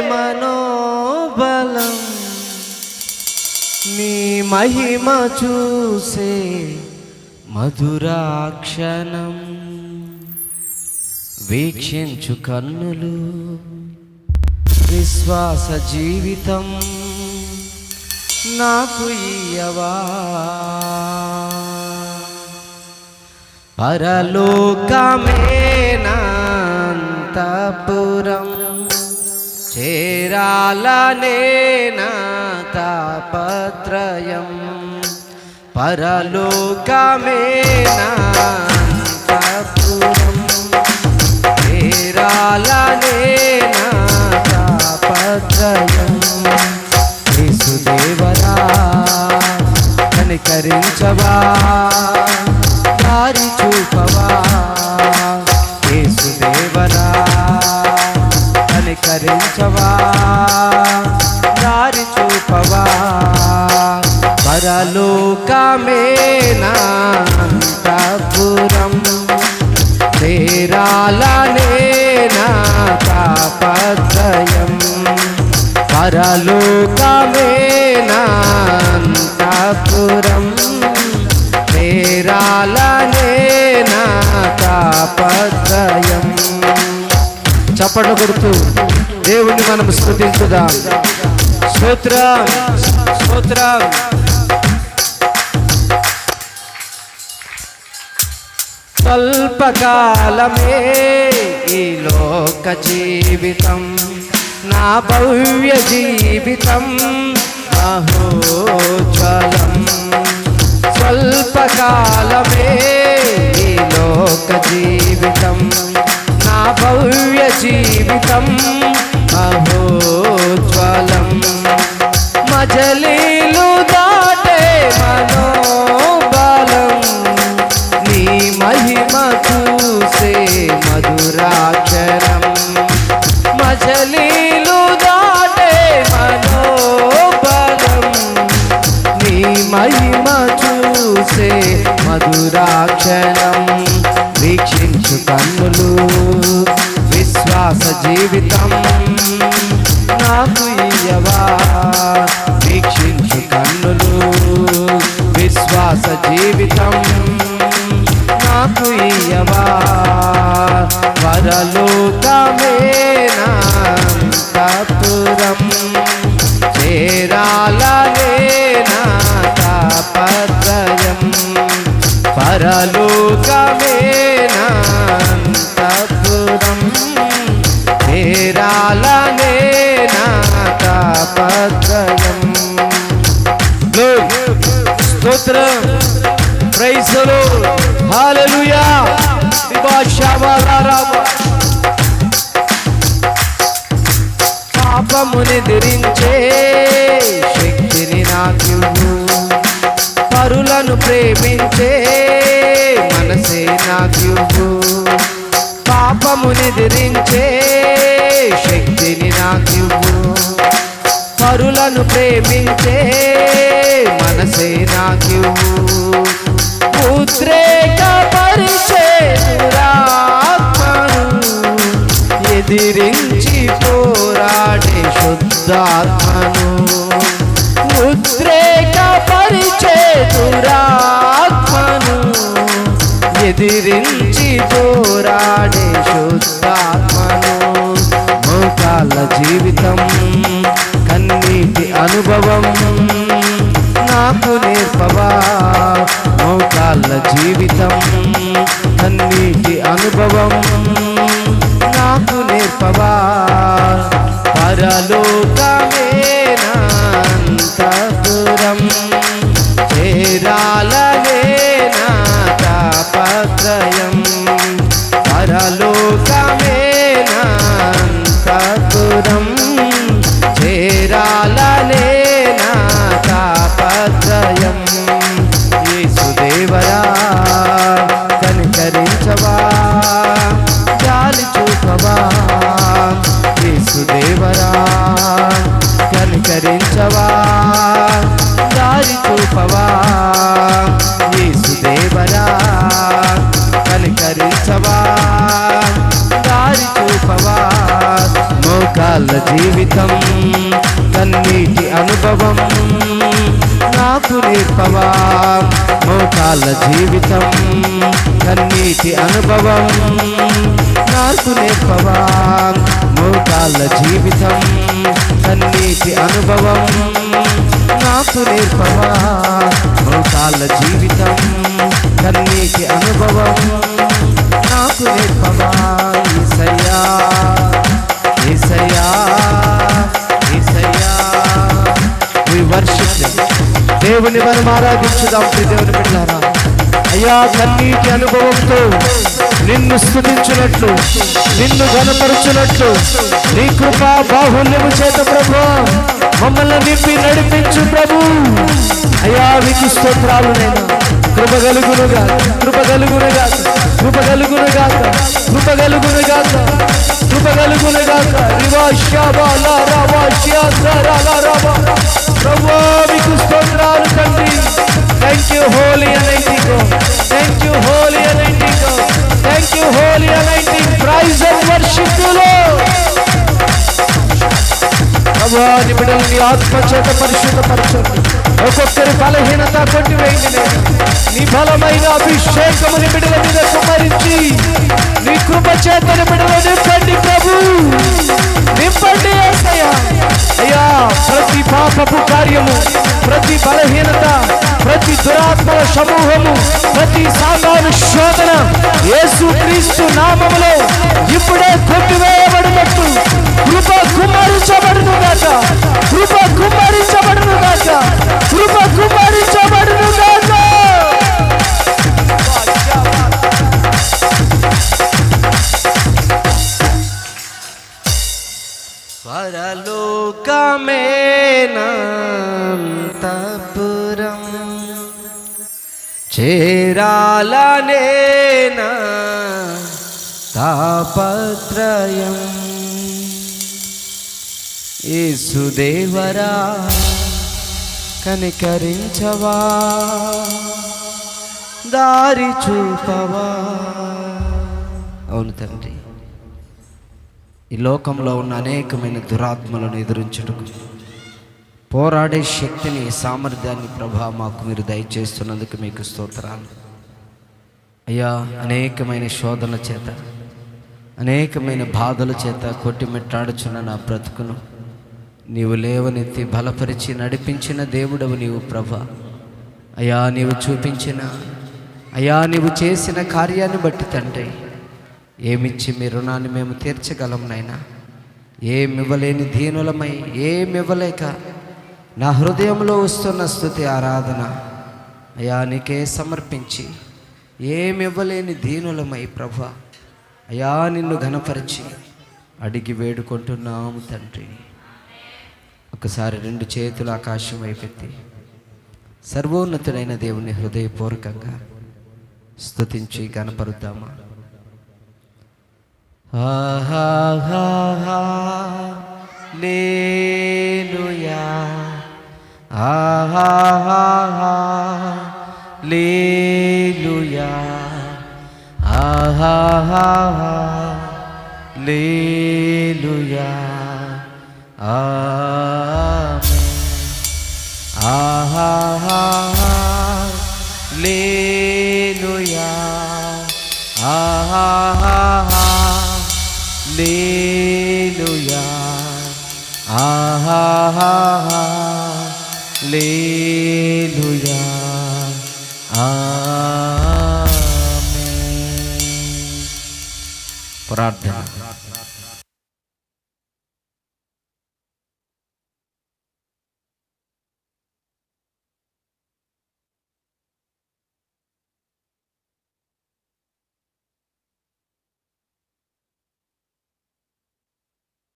మనోబలం నీ మహిమ చూసే మధురాక్షణం. వీక్షించు కన్నులు విశ్వాస జీవితం నాకు ఇయ్యవా. పరలోకమేనంతపురం చేరాలనేనా తాపత్రయం. పరలోకమేనంతపురం చేరాలనే నా తాపత్రయం. యేసుదేవరా కనికరించవా? చేరాలనే నా తాపత్రయం. పరలోకమేనంతపురం చేరాలనే నా తాపత్రయం. చప్పట్లు కొడుతూ దేవుణ్ణి మనం స్థుతించుదాం స్తోత్రం స్తోత్రం. స్వల్పకాలమే ఈ లోక జీవితం. నా భవ్య జీవితం మహోజ్వలం. స్వల్పకాలమే ఈ లోక జీవితం. నా భవ్య జీవితం మహోజ్వలం. మజలీలు దాటే మనో చేసే మధురాక్షణం వీక్షించు కన్నులు విశ్వాస జీవితం నాకు ఇయ్యవా? వీక్షించు కన్నులు విశ్వాస జీవితం నాకు పాపముని శక్తిని నాకు పరులను ప్రేమించే మనసే నాకు పాపముని ధరించే శక్తిని నాకు పరులను ప్రేమించే మనసే నాకు ఉద్రేక పరిచే ఎదిరించే పోరాడే శుద్ధాత్మను. ఉద్రేక పరిచే దురాత్మను. ఎదిరించి పోరాడే శుద్ధాత్మను. మోకాల జీవితం కన్నీటి అనుభవం నాకు నేర్పవా? మోకాళ్ళ జీవితం కన్నీటి అనుభవం నాకు నేర్పవా పరలోకమేనంతపురం చేరాలనే నా తాపత్రయం పరలోకమేనంతపురం దేవరా కనికరించవా దారి చూపవా యేసు కనికరించవా దారి చూపవా మోకాళ్ళ జీవితం తన్నీటి అనుభవం నాకు నేర్పవా మోకాళ్ళ జీవితం కన్నీటి అనుభవం నాకు నేర్పవా మోకాళ్ళ జీవితం కన్నీటి అనుభవం నాకు నేర్పవా మోకాళ్ళ జీవితం కన్నీటి అనుభవం నాకు నేర్పవా ఈసయ్యా దేవుని మనం ఆరాధించుదాం దేవుని బిడ్డారా. అయ్యా కన్నీటి అనుభవంతో నిన్ను స్థుతించినట్లు నిన్ను గనపరచునట్లు నీ కృపా బాహుల్యము చేత ప్రభు మమ్మల్ని నింపి నడిపించు ప్రభు. అయ్యా మీకు స్తోత్రాలు నేను. కృప కలుగునుగా కృప కలుగునుగా కృప కలుగునుగా కృప కలుగునుగా కృప కలుగునుగా రివా శాబా లా రావా ప్రభు మీకు స్తోత్రాలు తండ్రి థ్యాంక్ యూ హోలీ అనైటికో థ్యాంక్ యూ హోలీ అనైటికో థ్యాంక్ యూ హోలీ అనైటిక్ ప్రైజ్ అండ్ వర్షిప్లో నీ బిడ్డలు నీ పరిశుద్ధపరచండి. ఒక్కొక్కరి బలహీనత కొట్టివేయండి నేను నీ బలమైన అభిషేకము నీ బిడ్డల మీద కుమరించి నీ కృప చేత బిడ్డలు నింపండి ప్రభు. నింపండి అయ్యా ప్రతి కార్యము ప్రతి బలహీనత ప్రతి దురాత్మల సమూహము ప్రతి సాధారణ శోధన యేసు క్రీస్తు నామములో ఇప్పుడే కొట్టివేయబడినట్టు. కృప కుమ్మరించబడును గాక. కృప కుమ్మరించబడును గాక. చేరాలనేనా తాపత్రయం. ఏసుదేవరా కనికరించవా? దారి చూపవా? అవును తండ్రి ఈ లోకంలో ఉన్న అనేకమైన దురాత్మలను ఎదురించుటకు పోరాడే శక్తిని సామర్థ్యాన్ని ప్రభా మాకు మీరు దయచేస్తున్నందుకు మీకు స్తోత్రాలు. అయ్యా అనేకమైన శోధన చేత అనేకమైన బాధల చేత కొట్టిమిట్టాడుచున్న నా బ్రతుకును. నీవు లేవనెత్తి బలపరిచి నడిపించిన దేవుడవు నీవు ప్రభ. అయ్యా నీవు చూపించిన అయా నీవు చేసిన కార్యాన్ని బట్టి తండ్రి. ఏమిచ్చి మీ రుణాన్ని మేము తీర్చగలం నాయనా? ఏమివ్వలేని దీనులమై ఏమివ్వలేక నా హృదయంలో వస్తున్న స్థుతి ఆరాధన. అయా నీకే సమర్పించి ఏమివ్వలేని దీనులమై ప్రభ. అయా నిన్ను ఘనపరిచి అడిగి వేడుకుంటున్నాము తండ్రి. ఒకసారి రెండు చేతులు ఆకాశం వైపెత్తి సర్వోన్నతుడైన దేవుని హృదయపూర్వకంగా స్తుతించి గణపరుద్దామా ఆహా నేను యా Alleluia. Alleluia. Amen. Alleluia. Alleluia. Alleluia. Hallelujah. Amen. പ്രാർത്ഥന